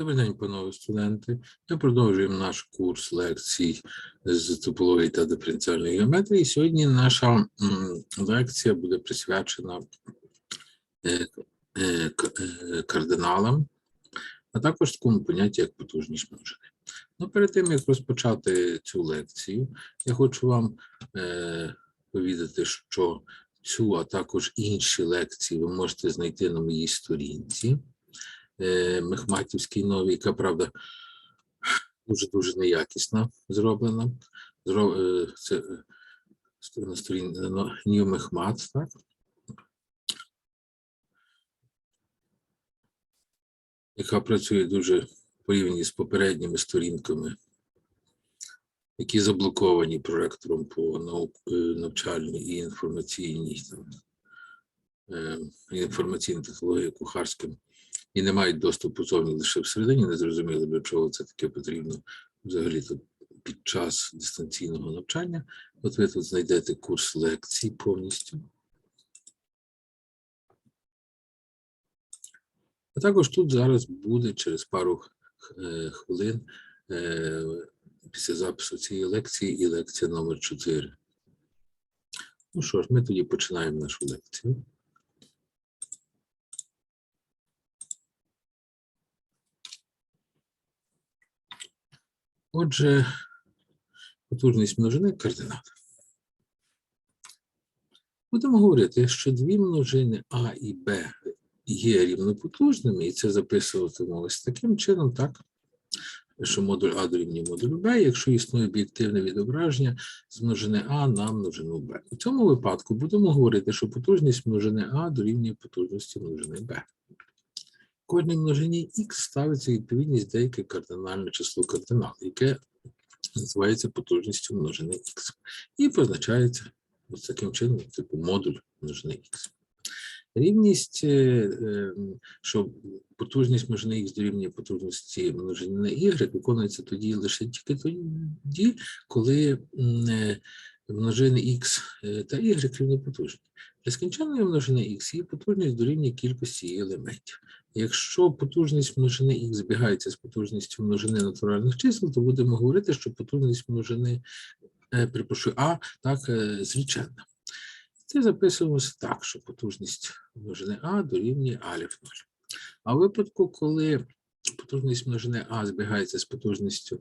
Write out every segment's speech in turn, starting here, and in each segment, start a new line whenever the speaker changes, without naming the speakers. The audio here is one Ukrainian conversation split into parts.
Добрий день, панове студенти. Ми продовжуємо наш курс лекцій з топології та диференціальної геометрії. Сьогодні наша лекція буде присвячена е, е, е, кардиналам, а також такому поняттю, як потужність множини. Ну, перед тим, як розпочати цю лекцію, я хочу вам повідати, що цю, а також інші лекції ви можете знайти на моїй сторінці Мехматівській новій, яка, правда, дуже-дуже неякісно зроблена. Зро, е, це е, на сторінці New Мехмат, так? яка працює дуже порівняно з попередніми сторінками, які заблоковані проректором по е, навчальній і інформаційній там, е, інформаційній технології кухарським і не мають доступу зовні лише всередині, не зрозуміло, для чого це таке потрібно взагалі то під час дистанційного навчання. От ви тут знайдете курс лекцій повністю. А також тут зараз буде через пару е, хвилин е, після запису цієї лекції і лекція номер 4. Ну що ж, ми тоді починаємо нашу лекцію. Отже, потужність множини кардинал. Будемо говорити, що дві множини А і Б є рівнопотужними, і це записуватимемо ось таким чином, так? Що модуль А дорівнює модулю Б, якщо існує об'єктивне відображення з множини А на множину Б. У цьому випадку будемо говорити, що потужність множини А дорівнює потужності множини Б. Кожній множині х ставиться відповідність деяке кардинальне число кардинал, яке називається потужністю множини х. І позначається ось таким чином, типу модуль множини х. Рівність, е, е, що потужність множини х дорівнює потужності множини y, виконується тоді лише тільки тоді, коли е, множини х та y рівнопотужні. Для скінченної множини х її потужність дорівнює кількості її елементів. Якщо потужність множини х збігається з потужністю множини натуральних чисел, то будемо говорити, що потужність множини, е, припишу, а так е, звичайна. Це записуємося так, що потужність множини А дорівнює алів 0. А в випадку, коли потужність множини А збігається з потужністю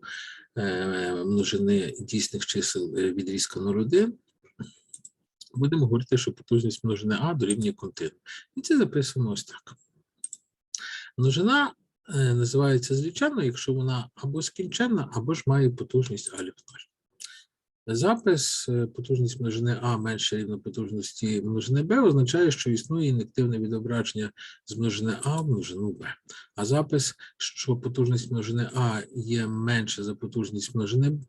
е, множини дійсних чисел відрізка 0,1, будемо говорити, що потужність множини А дорівнює контину. І це записуємо ось так. Множина е, називається звичайною, якщо вона або скінченна, або ж має потужність алів 0. Запис е, потужність множини А менше рівно потужності множини Б означає, що існує інективне відображення з множини А в множину Б. А запис, що потужність множини А є менше за потужність множини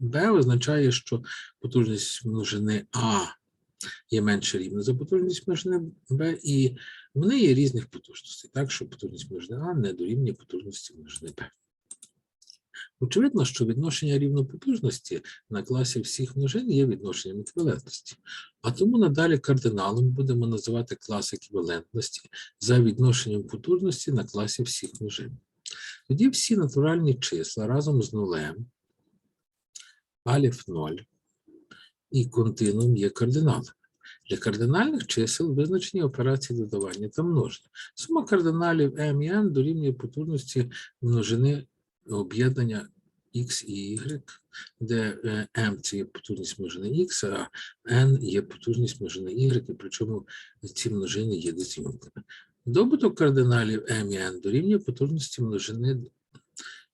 Б, означає, що потужність множини А є менше рівна за потужність множини Б, і вони є різних потужностей, так що потужність множини А не дорівнює потужності множини Б. Очевидно, що відношення рівнопотужності на класі всіх множин є відношенням еквівалентності. А тому надалі кардиналом будемо називати клас еквівалентності за відношенням потужності на класі всіх множин. Тоді всі натуральні числа разом з нулем, алів 0 і континуум є кардиналами. Для кардинальних чисел визначені операції додавання та множення. Сума кардиналів m і n дорівнює потужності множини об'єднання x і y, де е, m – це є потужність множини x, а n є потужність множини y, і причому ці множини є десятимовними. Добуток кардиналів m і n дорівнює потужності множини,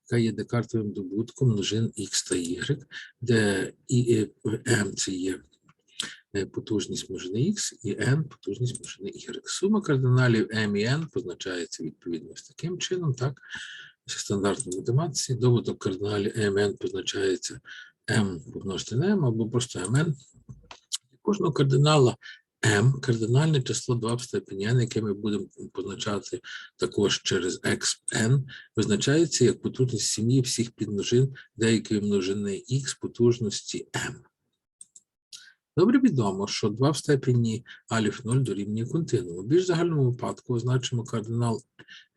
яка є декартовим добутком множин x та y, де і, m – це є е, потужність множини x і n – потужність множини y. Сума кардиналів m і n позначається відповідно ось таким чином, так? Це стандартній математиці. Доводок кардиналів mn позначається m помножити на m або просто mn. Кожного кардинала m кардинальне число 2 в степені n, яке ми будемо позначати також через xn, визначається як потужність сім'ї всіх підмножин деякої множини x потужності m. Добре відомо, що 2 в степені аліф 0 дорівнює континууму. В більш загальному випадку означимо кардинал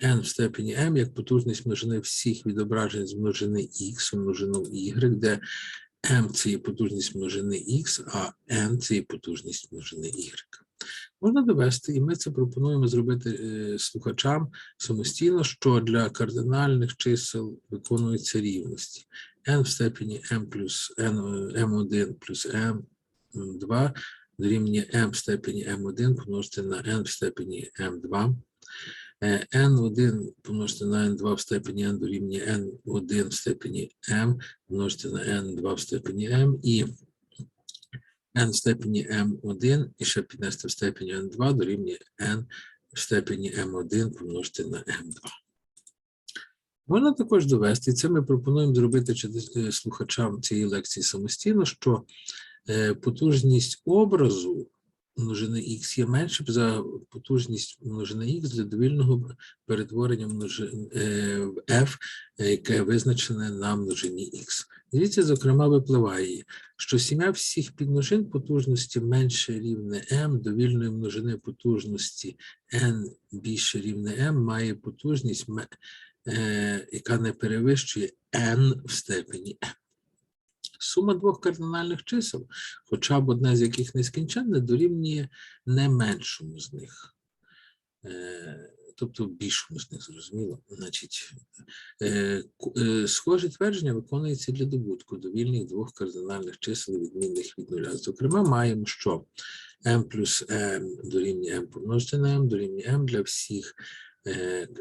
n в степені m як потужність множини всіх відображень з множини x у множину y, де m – це є потужність множини x, а n – це є потужність множини y. Можна довести, і ми це пропонуємо зробити е, слухачам самостійно, що для кардинальних чисел виконуються рівності. n в степені m плюс n, е, m1 плюс m2 дорівнює m в степені m1 помножити на n в степені m2. Е, n1 помножити на n2 в степені n дорівнює n1 в степені m помножити на n2 в степені m і n в степені m1 і ще піднести в степені n2 дорівнює n в степені m1 помножити на m2. Можна також довести, це ми пропонуємо зробити е, слухачам цієї лекції самостійно, що е, потужність образу множини х є менше за потужність множини х для довільного перетворення множин, е, f, яке визначене на множині х. Дивіться, зокрема, випливає, що сім'я всіх підмножин потужності менше рівне m довільної множини потужності n більше рівне m має потужність, е, яка не перевищує n в степені m. Сума двох кардинальних чисел, хоча б одне з яких нескінченне, дорівнює не меншому з них. Е, Тобто більшому з них, зрозуміло. Значить, е, е, схоже твердження виконується для добутку довільних двох кардинальних чисел, відмінних від нуля. Зокрема, маємо, що m плюс m дорівнює m помножити на m дорівнює m для всіх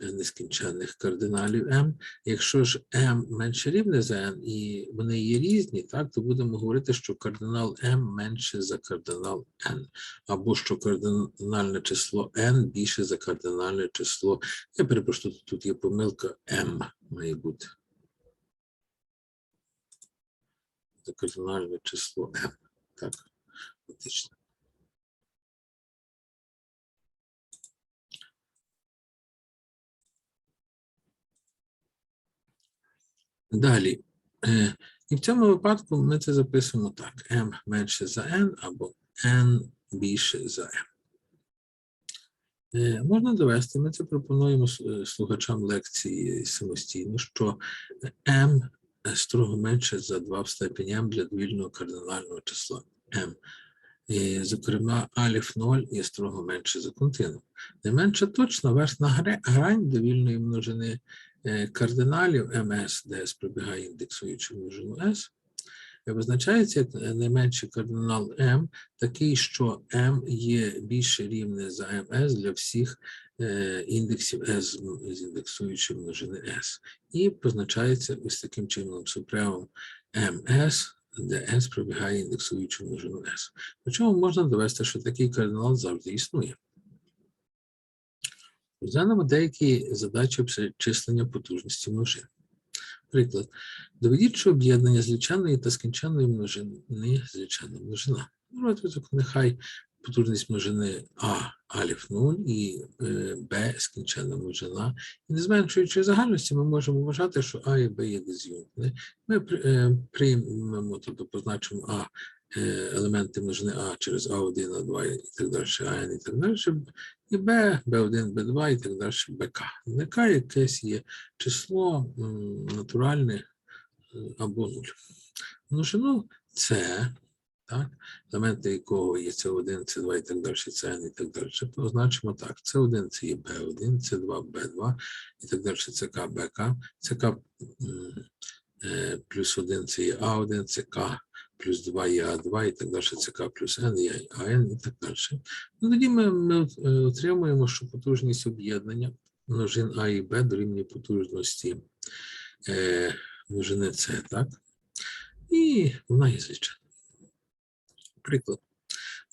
нескінченних кардиналів m. Якщо ж m менше рівне за n і вони є різні, так, то будемо говорити, що кардинал m менше за кардинал n, або що кардинальне число n більше за кардинальне число. Я перепрошую, тут, є помилка m має бути. Це кардинальне число m. Так, фактично. Далі. е, І в цьому випадку ми це записуємо так: m менше за n або n більше за m. Е, Можна довести, ми це пропонуємо е, слухачам лекції самостійно, що m строго менше за 2 в степені m для довільного кардинального числа m. І, зокрема, аліф 0 є строго менше за континуум. Не менше точно верхня грань довільної множини кардиналів МС, де S пробігає індексуючи множину е, визначається е, найменший кардинал М, такий, що М є більше рівне за МС для всіх е, індексів з м- з індексуючої множини S. І позначається ось таким чином супремом МС, де S пробігає індексуючу множину S. Причому можна довести, що такий кардинал завжди існує. Розглянемо деякі задачі обчислення потужності множин. Приклад. Доведіть, що об'єднання зліченої та скінченної множини злічена множина. Ну, Розвиток нехай потужність множини А аліф 0 і е, Б скінчена множина. І не зменшуючи загальності, ми можемо вважати, що А і Б є диз'юнктне. Ми е, приймемо, тобто позначимо А елементи множини А через А1, А2 і так далі, АН і так далі, і Б, Б1, Б2 і так далі, БК. БК якесь є число натуральне е, або нуль. Множину С, так, елементи якого є С1, С2 і так далі, Сн і так далі, позначимо так. С1 це є Б1, С2, Б2 і так далі, ЦК, БК, ЦК е, плюс 1 це є А1, ЦК плюс 2 є А2 і так далі, ЦК плюс N є АН і так далі. Ну, тоді ми, ми е, отримуємо, що потужність об'єднання множин А і Б дорівнює потужності е, множини С, так? І вона є звичайна. Приклад.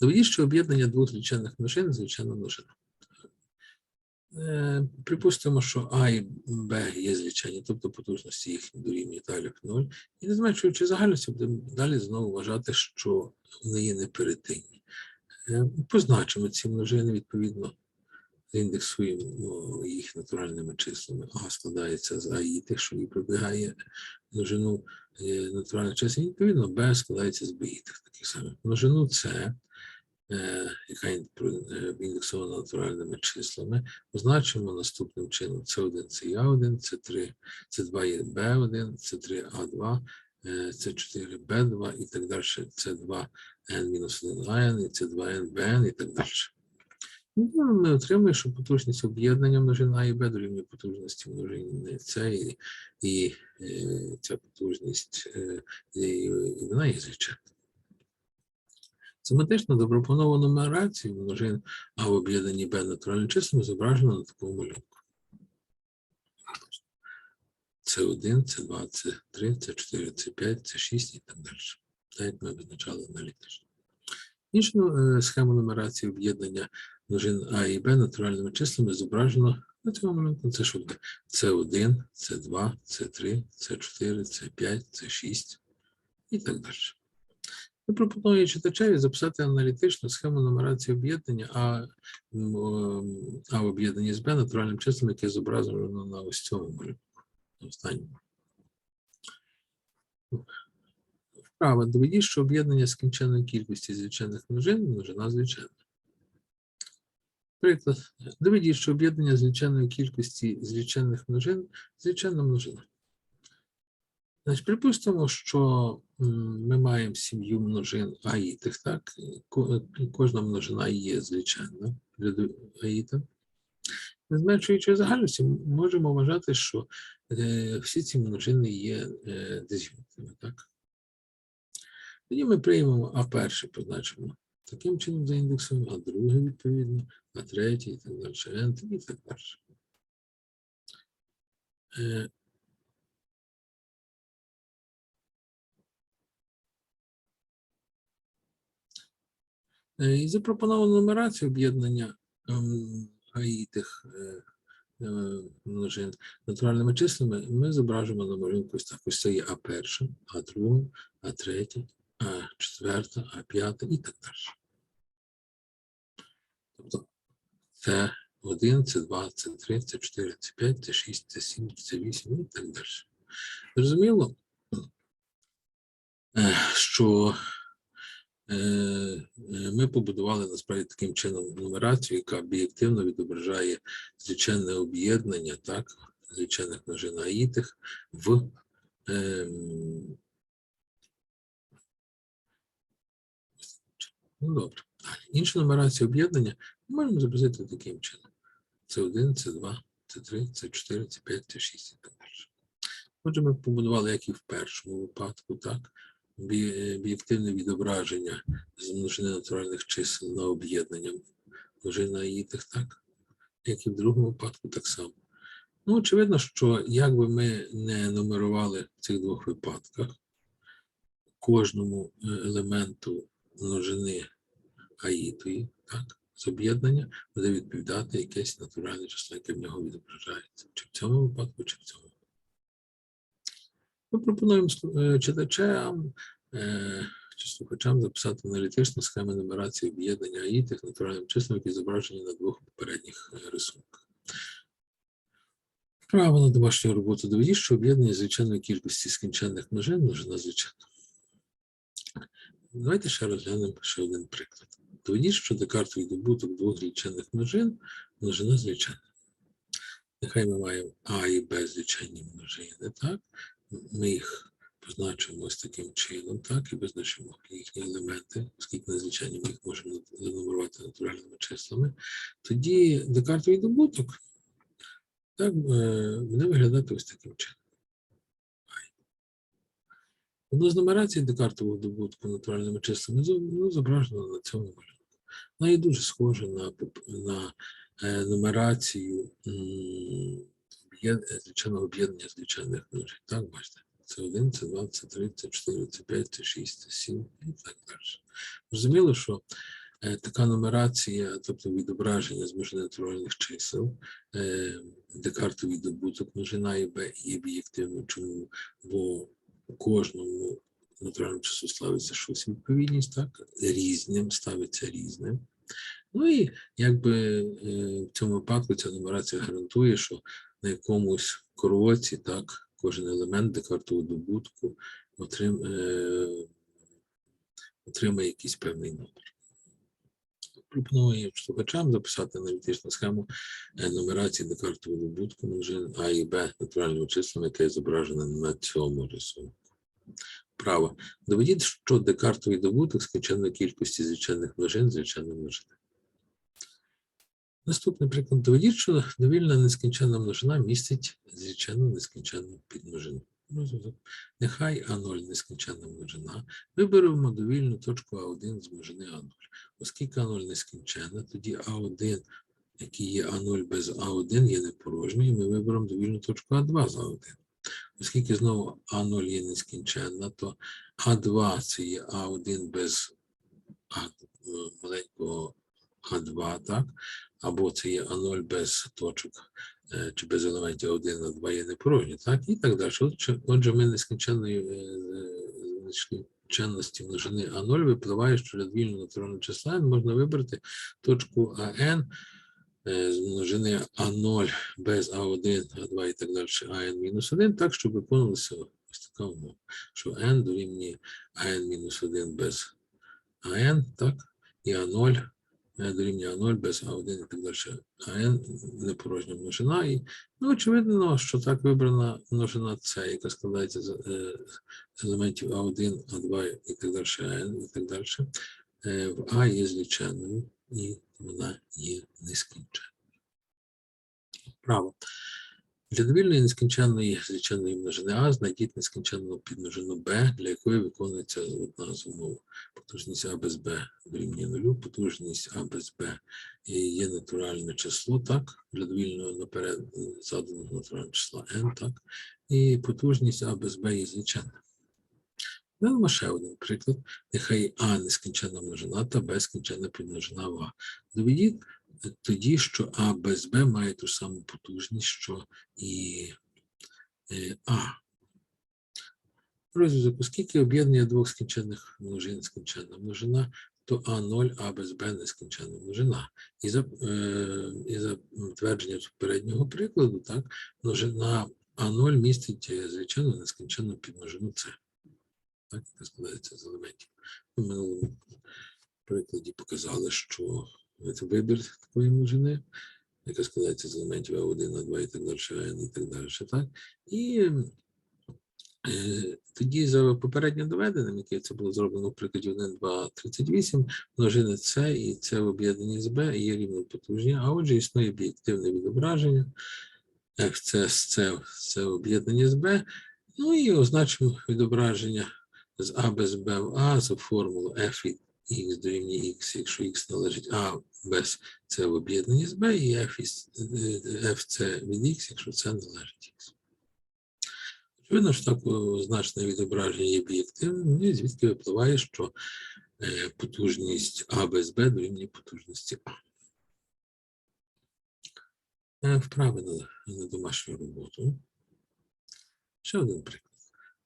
Доведіть, що об'єднання двох злічених множин звичайна множина. Е, Припустимо, що А і Б є злічені, тобто потужності їх дорівнює далі 0. І не зменшуючи загальності, будемо далі знову вважати, що вони є неперетинні. Е, Позначимо ці множини відповідно, індексуємо їх натуральними числами. А складається з АІ, тих, що і пробігає множину е, натуральних чисел, відповідно, b складається з b таких самих. Множину е, яка ін- про- е, індексована натуральними числами, позначимо наступним чином. С1 це А1, С3, С2 Б1, С3 А2, е, С4 Б2 і так далі. С2 N-1 АН і С2N БН і так далі. Ну, Ми отримуємо, що потужність об'єднання множин А і Б дорівнює потужності множини С і, і е, ця потужність е, і, і вона є звичайна. Семантично запропоновану нумерацію множин А в об'єднанні Б натуральними числами зображено на такому малюнку. С1, С2, С3, С4, С5, С6 і так далі. Так як ми визначали аналітично. Іншу е, схему нумерації об'єднання множин А і Б натуральними числами зображено на цьому малюнку. Це що буде? С1, С2, С3, С4, С5, С6 і так далі. Я пропоную читачеві записати аналітичну схему нумерації об'єднання А, а в об'єднанні з Б натуральним числом, яке зображено на ось цьому. Останньому. Вправо. Доведіть, що об'єднання скінченної кількості звичайних множин множина звичайна. Приклад. Доведіть, що об'єднання звичайної кількості звичайних множин звичайна множина. Значить, припустимо, що ми маємо сім'ю множин аїтих, так? Кожна множина є звичайна для аїта. Зменшуючи загальності, можемо вважати, що е, всі ці множини є е, так? Тоді ми приймемо А перший позначимо таким чином за індексом, а другий відповідно, а третій і так далі, і так далі. І запропоновано нумерацію об'єднання ем, АІ тих е, е, множин натуральними числами ми зображуємо на малюнку ось так. Ось це є А перша, А друга, А третя, А четверта, А п'ята і так далі. Тобто це 1, це 2, це 3, це 4, це 5, це 6, це 7, це 8 і так далі. Зрозуміло, е, що е, е, ми побудували насправді таким чином нумерацію, яка об'єктивно відображає звичайне об'єднання, так, звичайних множин аїтих в ем, Ну, добре. Інша нумерація об'єднання ми можемо записати таким чином. Це 1, це 2, це 3, це 4, це 5, це 6 і так далі. Отже, ми побудували, як і в першому випадку, так, об'єктивне відображення з множини натуральних чисел на об'єднання множина аїтих, так, як і в другому випадку, так само. Ну, очевидно, що як би ми не нумерували в цих двох випадках, кожному е, елементу множини аїтої, так, з об'єднання буде відповідати якесь натуральне число, яке в нього відображається. Чи в цьому випадку, чи в цьому. Ми пропонуємо е, читачам е, чи слухачам записати аналітичну схему нумерації об'єднання аїтих натуральним числом, які зображені на двох попередніх е, рисунках. Право на домашню роботу доведіть, що об'єднання звичайної кількості скінченних множин множина звичайна. Давайте ще розглянемо ще один приклад. Доведіть, що декартовий добуток двох звичайних множин множина звичайна. Нехай ми маємо А і Б звичайні множини, так? Ми їх позначимо ось таким чином, так, і визначимо їхні елементи, оскільки незвичайні ми їх можемо занумерувати натуральними числами. Тоді декартовий добуток так, е, буде виглядати ось таким чином. Одну з нумерацій декартового добутку натуральними числами ну, зображено на цьому малюнку. Вона є дуже схожа на, на е, нумерацію м, об'єд- звичайного об'єднання звичайних множин. Так, бачите? Це 1, це 2, це 3, це 4, це 5, це 6, це 7 і так далі. Зрозуміло, що е, така нумерація, тобто відображення з натуральних чисел, е, декартовий добуток множина і Б є об'єктивним. Чому? Бо кожному натуральному числу ставиться щось відповідність, так? Різним ставиться різним. Ну і якби е, в цьому випадку ця нумерація гарантує, що на якомусь кроці, так, кожен елемент декартового добутку отрим, е, отримає якийсь певний номер. Пропоную слухачам записати аналітичну схему е, нумерації декартового добутку множин А і Б натуральними числами, яке зображено на цьому рисунку. Право. Доведіть, що декартовий добуток скінченної кількості звичайних множин звичайної множини. Наступний приклад. Доведіть, що довільна нескінченна множина містить звичайну нескінченну підмножину. Розв'язок. Нехай А0 нескінченна множина. Виберемо довільну точку А1 з множини А0. Оскільки А0 нескінченна, тоді А1, який є А0 без А1, є непорожньою, і ми виберемо довільну точку А2 з А1. Оскільки знову А0 є нескінченна, то А2 це є А1 без А, е, маленького А2, так? Або це є А0 без точок е, чи без елементів А1, А2 є непорожні, так? І так далі. Отже, ми нескінченної е, е, нескінченності множини А0 випливає, що для довільного натурального числа можна вибрати точку АН з множини А0 без А1, А2 і так далі, АН мінус 1, так, щоб виконувалася ось така умова, що n дорівнює АН мінус 1 без АН, так, і А0 е, дорівнює А0 без А1 і так далі. АН непорожня множина. І, ну, очевидно, що так вибрана множина С, яка складається з, е, елементів А1, А2 і так далі, АН і так далі. Е, в А є зліченою, і вона є нескінченою. Право. Для довільної нескінченної зліченної множини А знайдіть нескінченну підмножину Б, для якої виконується одна з умов. Потужність А без Б дорівнює нулю, потужність А без Б є натуральне число, так, для довільного наперед заданого натурального числа n, так, і потужність А без Б є зліченна. Давимо ще один приклад. Нехай А нескінченна множина та Б скінченна підмножина в А. Доведіть тоді, що А без Б має ту саму потужність, що і е, А. Розв'язок, оскільки об'єднання двох скінченних множин скінченна множина, то А0, А без Б нескінченна множина. І за, е, і за твердженням попереднього прикладу, так, множина А0 містить, е, звичайно, нескінченну підмножину С. Так, яка складається з елементів. В минулому прикладі показали, що це вибір такої множини, яка складається з елементів А1, А2 і так далі, АН і так далі. Так? І Е, Тоді за попередньо доведеним, яке це було зроблено в прикладі 1, 2, 38, множини С і С в об'єднанні з Б є рівно потужні, а отже існує об'єктивне відображення FC з С, С в об'єднанні з Б, ну і означимо відображення з А без Б в А за формулу F від X дорівнює X, якщо X належить А без С в об'єднанні з Б, і F, е, FC від X, якщо це належить X. Очевидно, що так значне відображення є об'єктивним, ну і звідки випливає, що е, потужність А без Б дорівнює потужності А. Е, Вправи на, на домашню роботу. Ще один приклад.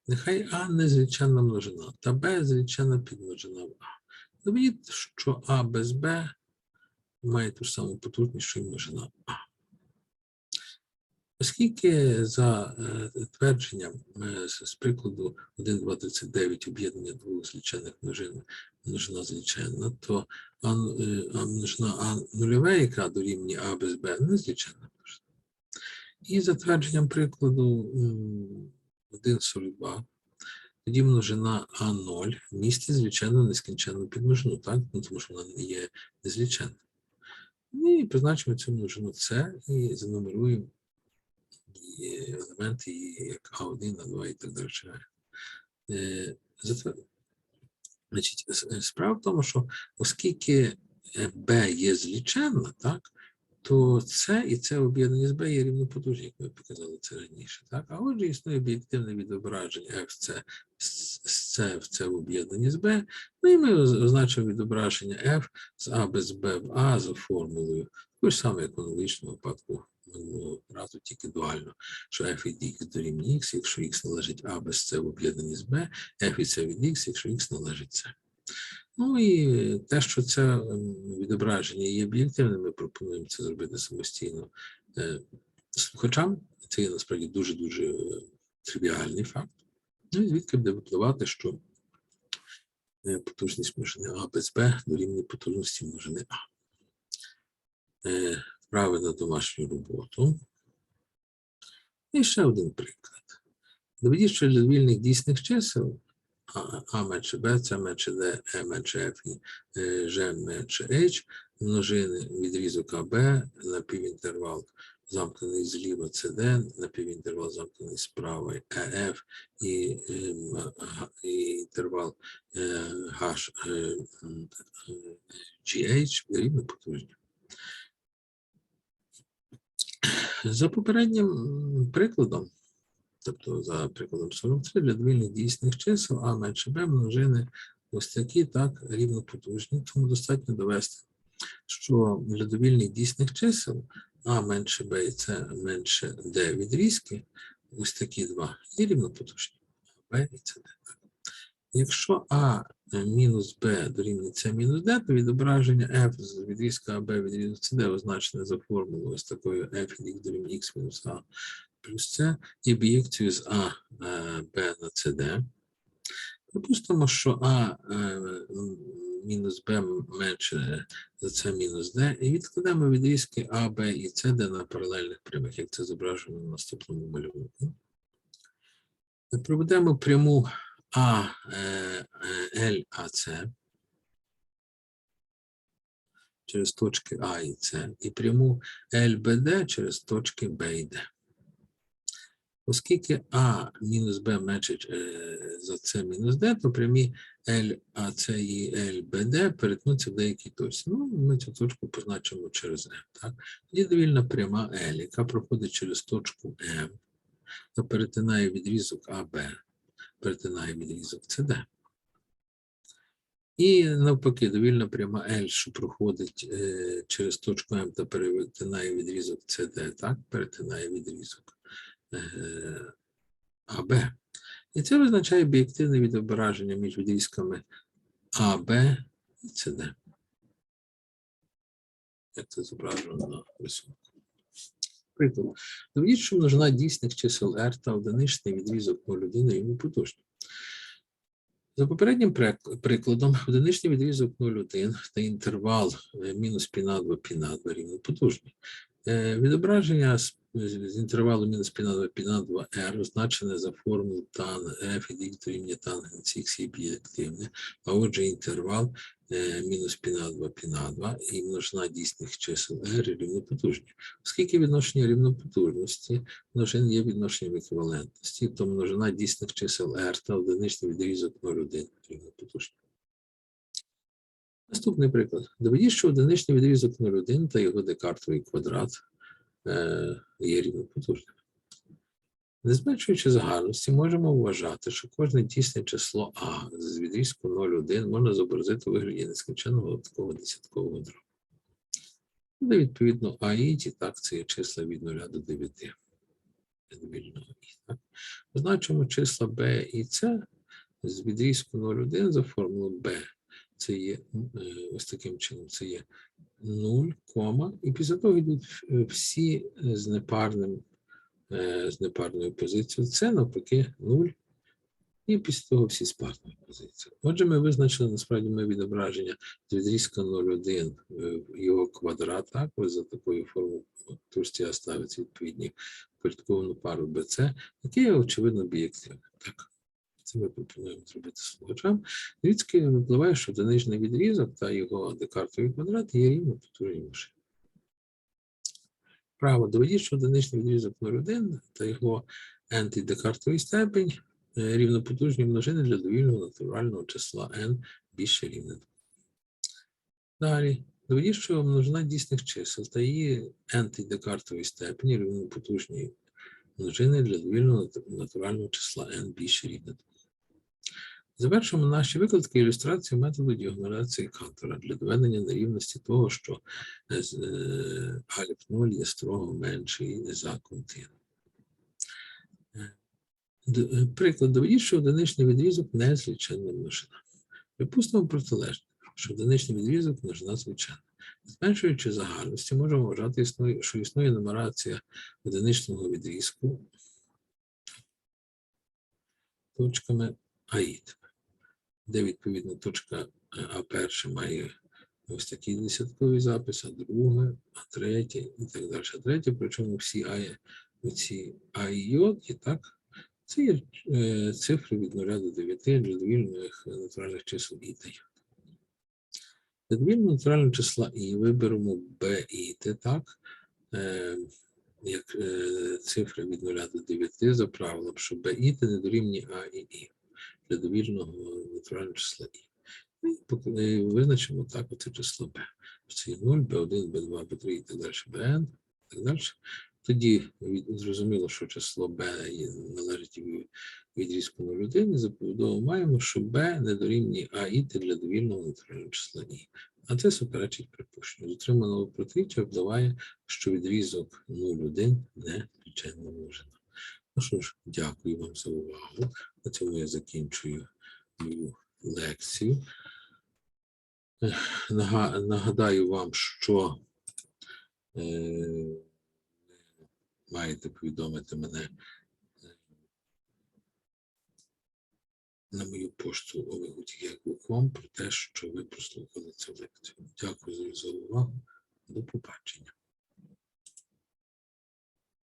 Нехай А незвичайна множина, та Б звичайна підмножина в А. Доведіть, що А без Б має ту ж саму потужність, що й множина А. Оскільки за е, твердженням е, з прикладу 1, 2, 39 об'єднання двох злічених множин, множина зліченна, то а, е, а множина А нульове, яка дорівнює А без Б, не зліченна множина. І за твердженням прикладу м, 1,42, тоді множина А0 містить звичайно нескінченну підмножину, так? Ну, тому що вона є незліченна. Ну, І призначимо цю множину С і занумеруємо елементи, і як А1, А2 і так далі. Е, Значить, справа в тому, що оскільки Б є зліченна, так, то С і С об'єднані з Б є рівнопотужні, як ми показали це раніше. Так? А отже, існує об'єктивне відображення F С з С в С в об'єднанні з Б. Ну і ми оз- означимо відображення F з А без Б в А за формулою. Також саме, як в аналогічному випадку минулого разу, тільки дуально, що f від x дорівнює x, якщо x належить А без С в об'єднанні з Б, f від С від x, якщо x належить С. Ну і те, що це ем, відображення є об'єктивним, ми пропонуємо це зробити самостійно е, слухачам. Це є насправді дуже-дуже е, тривіальний факт. Ну і звідки буде випливати, що е, потужність множини А без Б дорівнює потужності множини А. Е, Вправи на домашню роботу. І ще один приклад. Доведіть, що для довільних дійсних чисел А, менше Б, С менше Д, Е менше Ф і е, Ж менше H, множини відрізок АБ на півінтервал замкнений зліва ЦД, на півінтервал замкнений справа ЕФ і, ем, і інтервал е, H, е, е, GH рівно потужні. За попереднім прикладом, тобто за прикладом 43, для довільних дійсних чисел А менше Б множини ось такі так рівно потужні, тому достатньо довести, що для довільних дійсних чисел А менше Б і С менше Д відрізки, ось такі два, є рівнопотужні. Б і С Д. Якщо А мінус Б дорівнює С мінус Д, то відображення F з відрізка АБ відрізок СД означене за формулою ось такою F від X дорівнює X мінус А плюс С і бієкцію з А е, Б на СД. Припустимо, що А е, мінус Б менше за С мінус Д, і відкладемо відрізки А, Б і С, Д на паралельних прямих, як це зображено в наступному малюнку. Проведемо пряму А, е, е, Л, АС через точки А і С, і пряму ЛБД через точки Б і Д. Оскільки А мінус Б менше е, за С мінус Д, то прямі Л, АС і ЛБД перетнуться в деякій точці. Ну, ми цю точку позначимо через М. Тоді довільна пряма L, яка проходить через точку М, та перетинає відрізок АБ, перетинає відрізок СД. І навпаки, довільна пряма L, що проходить е, через точку М та перетинає відрізок CD, так, перетинає відрізок е, АБ. І це визначає об'єктивне відображення між відрізками АБ і CD. Як це зображено на рисунку. Приклад. Доведіть, що множина дійсних чисел R та одиничний відрізок 0,1 рівно потужні. За попереднім прикладом, одиничний відрізок 0,1 та інтервал е, мінус π на 2 π на 2 рівно потужні. Е, відображення з інтервалу мінус піна 2 піна 2 r означене за формулу тан F і дикторівні тангенс X і P активне, а отже інтервал е, мінус піна 2 піна 2 і множина дійсних чисел R рівнопотужні. Оскільки відношення рівнопотужності множин є відношенням еквівалентності, то множина дійсних чисел R та одиничний відрізок 0,1 рівнопотужні. Наступний приклад. Доведіть, що одиничний відрізок 0,1 та його декартовий квадрат е, є рівнопотужними. Не зменшуючи загальності, можемо вважати, що кожне дійсне число А з відрізку 0,1 можна зобразити у вигляді нескінченного такого десяткового дробу. Де відповідно А і ті, так, це є числа від 0 до 9. Довільного і, так. Позначимо числа Б і С з відрізку 0,1 за формулою Б. Це є е, ось таким чином, це є 0, кома, і після того йдуть е, всі е, з непарним, з непарною позицією. Це навпаки 0, і після того всі з парною позицією. Отже, ми визначили насправді ми відображення з відрізка 0,1 е, його квадрат, так, ось за такою формою Турція ставиться відповідні порядковану пару BC, яке є очевидно бієктивним. Так. Це ми пропонуємо зробити слухачам. Звідки випливає, що одиничний відрізок та його декартовий квадрат є рівно потужні машини. Право доведіть, що одиничний відрізок 0,1 та його антидекартовий степень е, рівнопотужні множини для довільного натурального числа n більше рівне. Далі. Доведіть, що множина дійсних чисел та її антидекартовий степені рівнопотужні множини для довільного натурального числа n більше рівне. Завершимо наші викладки ілюстрації методу діагоналізації Кантора для доведення нерівності того, що е, е, альф 0 є строго менший за континуум. Е, Приклад доведіть, що одиничний відрізок не зліченна множина. Припустимо протилежне, що одиничний відрізок множина звичайна. Зменшуючи загальності, можемо вважати, що існує нумерація одиничного відрізку точками АІТ, де відповідно точка е, А перша має ось такий десятковий запис, а друге, а третє і так далі. А третє, причому всі А, оці А і Й, є так, це є е, цифри від 0 до 9 для довільних натуральних чисел І та Й. Для натурального числа І виберемо Б і Т, так, е, як е, цифри від 0 до 9 за правилом, що Б і Т не дорівнює А і І для довільного натурального числа І. Ну, І е, визначимо так оце число b. Це є 0, b1, b2, b3 і так далі, і так далі. Тоді зрозуміло, що число b належить від відрізку 0,1, і за маємо, що b не дорівнює а і для довільного натурального числа і. А це суперечить припущенню. З отриманого протиріччя впливає, що відрізок 0,1 не ліченна множина. Ну що ж, дякую вам за увагу. На цьому я закінчую мою лекцію. Нагадаю вам, що е, маєте повідомити мене е, на мою пошту ovigutік.com про те, що ви прослухали цю лекцію. Дякую за увагу. До побачення.